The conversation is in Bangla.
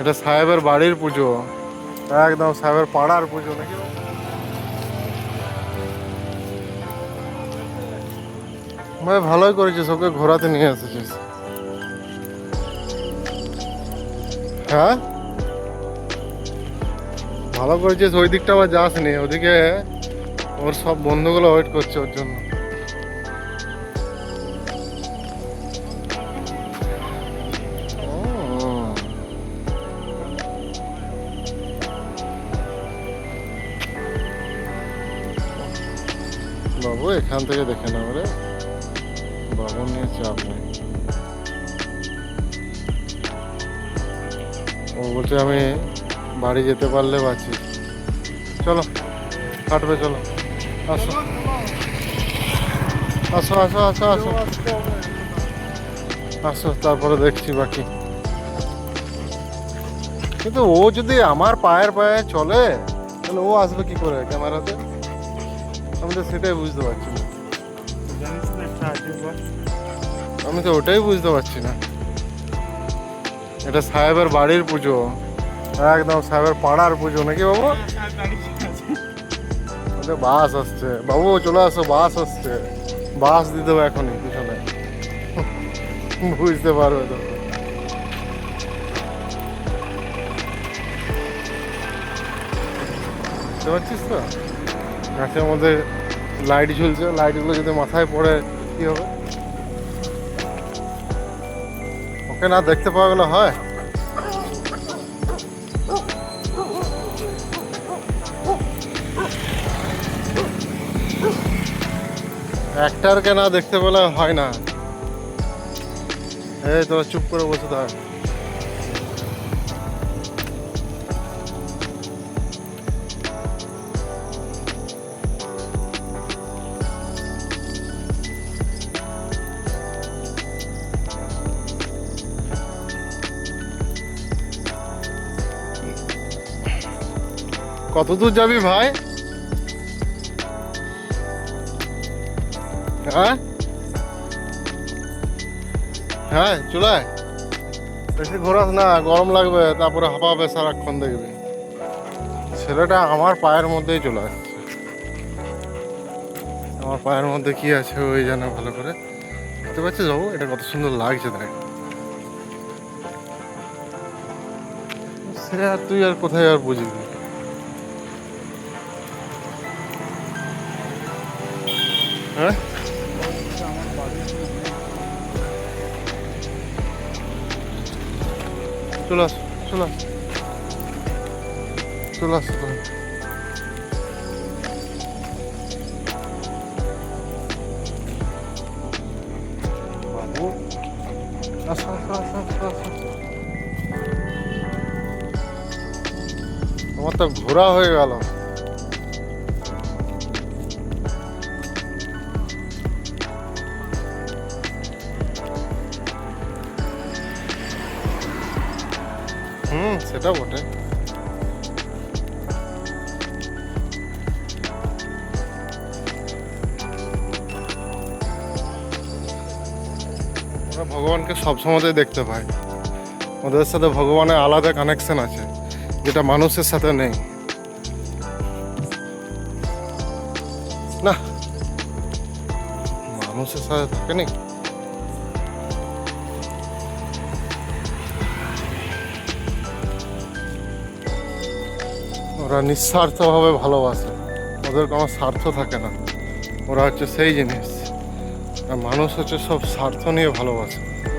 এটা সাহেবের বাড়ির পুজো। একদম সাহেবের পাড়ার পুজো নাকি? ভাই, ভালোই করেছিস, ওকে ঘোরাতে নিয়ে এসেছিস। হ্যাঁ? ভালো করেছিস, ওই দিকটা আবার যাসনি। ওদিকে ওর সব বন্ধুগুলো ওয়েট করছে ওর জন্য। বাবু, এখান থেকে দেখে নাও রে। বাবু নিয়ে চাপ নেই। ও বলছে, আমি বাড়ি যেতে পারলে বাঁচি চলো, কাটবে, চলো। আসো। আসো আসো আসো আসো। আসো, তারপরে দেখছি বাকি। কিন্তু ও যদি আমার পায়ের পায়ে চলে, তাহলে ও আসবে কি করে ক্যামেরাতে? আমি তো সেটাই বুঝতে পারছি না? আমি তো ওটাই বুঝতে পারছি না। এটা সাহেবের বাড়ির পুজো। একদম সাহেবের পাড়ার পুজো নাকি বাবু? ঠিক আছে। ওদের বাস আসছে। বাবু চলে আসো বাস আসছে। বাস দিতে দেবো এখনই পিছনে। বুঝতে পারবে তো। বুঝতে পারছিস তো? গাছের মধ্যে লাইট ঝুলছে, লাইটগুলো যদি মাথায় পড়ে, কি হবে? ওকে না দেখতে পাওয়া গেলে হয়। একটারকে না দেখতে পেলে হয় না। এই, তোরা চুপ করে বসে থাক। কত দূর যাবি ভাই? হ্যাঁ? হ্যাঁ চুলায়? বেশি ঘোরাস না, গরম লাগবে, তারপরে হাঁপাবে সারাক্ষণ দেখবি। ছেলেটা আমার পায়ের মধ্যেই চলে আসছে। আমার পায়ের মধ্যে কি আছে ওই জানে ভালো করে। বুঝতে পারছিস বাবু? এটা কত সুন্দর লাগছে দেখ। সে আর তুই আর কোথায় আর বুঝবি? হ্যাঁ? চলে আস চলে আস। চলে আস তোমার তো ঘোরা হয়ে গেল। হুম, সেটা বটে। ওরা ভগবানকে সবসময় দেখতে পায়। ওদের সাথে ভগবানের আলাদা কানেকশন আছে, যেটা মানুষের সাথে নেই। না, মানুষের সাথে থাকে নি ওরা নিঃস্বার্থভাবে ভালোবাসে। ওদের কোনো স্বার্থ থাকে না। ওরা হচ্ছে সেই জিনিস। মানুষ হচ্ছে সব স্বার্থ নিয়ে ভালোবাসে।